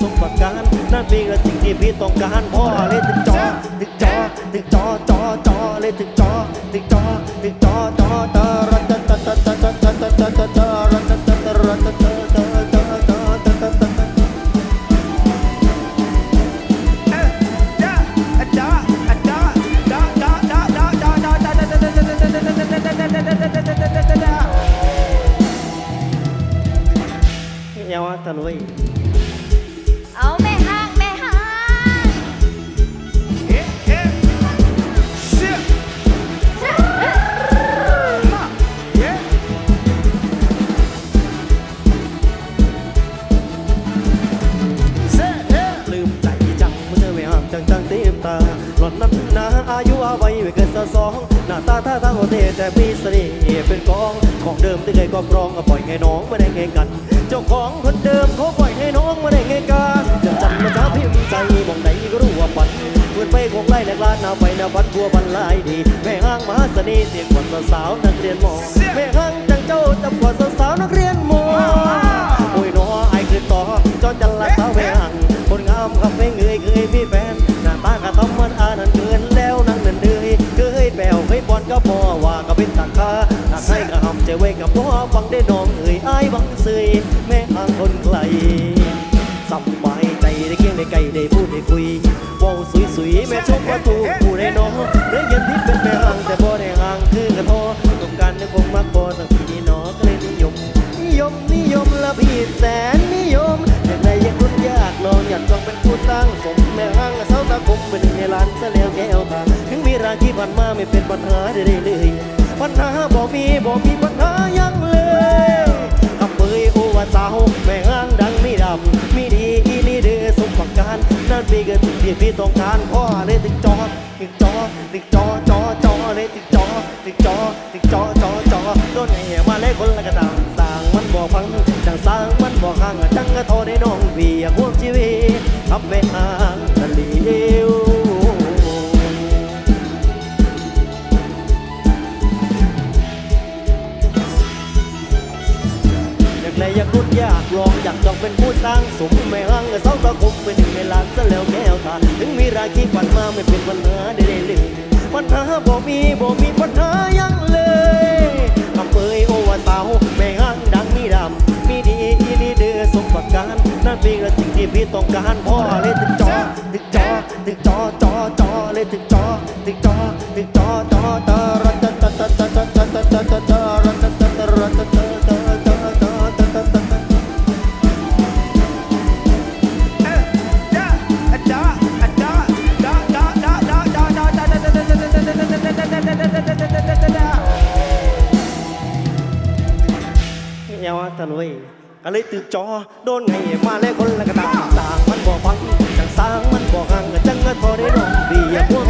สมประการนั่นเป็นสิ่งที่พี่ต้องการพ่อเลยถึงจอถึงจอถึงจอจอจอเลยถึงจอถึงจอถึงจอจอตอรัตตตตตตตตตตรัตตตรัตตตตตตตตยาวตะลุย วัยไม่เกินสองหน้าตาท่าทางโอเทแต่มีเสน่ห์เป็นกองของเดิมที่เคยครอบรองก็ปล่อยให้น้องม่ได้ไงกัน เจ้าของคนเดิมเขาปล่อยให้น้องม่ได้ไงกันจะจำมาช้าพิมพ์ใจมองไหนก็รู้ว่าปันเพื่อนไปคงไล่แหลกลานนาไปนาบัดบัวบันลายดีแม่ห้างมหาเสน่ห์เสียงกว่าสาวนักเรียนมองแม่ห้างจังเจ้าจับกว่าสาวนักเรียนมอโก็พอว่าก็เป็นตักคาหากให้กระหำใจไว้กับพ่อฟังได้น้องเอ่ยอ้ายบังเสยแม่ห่างคนไกลสบายใจได้เคียงได้ไกลได้พูดได้คุยว้าสวยๆแม่ชมว่าถูกผู้ได้น้องเรื่องเย็นที่เป็นแม่ห่างแต่พอได้ห่างคือกระทอต้องการในคงมักพอสักทีน้อก็เลยนิยม นิยมนิยมละพี่แสนนิยมแต่ในยังรุ่นยากลองอยากลองเป็นผู้ส ผ่านมาไม่เป็นปัญหาได้เลยปัญหาบ่มีบ่มีปัญหายังเลยคำเบยโอวาสาวแม่งางดังไม่ดำมีดีอีนี่เดือสมประการนั่นเป็นเกินที่พี่ต้องการพ่อเลยติดจอติดจอติดจอจอจอเลยติดจอติดจอติดจอจอจอโดนไงมาเลยคนละกระดา อยากเลอยากรุดอยากลองอยากจองเป็นผู้สร้างสมไม่ห่างเสาตะคุมเป็นหนึ่งในล้านซะแล้วแก้วตาถึงมีราคีปันมาไม่เป็นปัญหาได้เลยปัญหาบ่มีบ่มีปัญหายังเลยคำเปยโอวาสาวไม่ห่างดังมีดำมีดีอีนี่เดือสมประการนั่นเป็นสิ่งที่พี่ต้องการพ่อเลยถึงจอถึงจอถึงจอจอจอเลยถึงจอถึงจอถึงจอจอตอ ท่นเยก็เลยตึกจอโดนไงมาแล้วคนละกระตาสางมันบ่ฟังจังสางมันบ่ห่างจังก็พอได้ดองดีอย่าพวก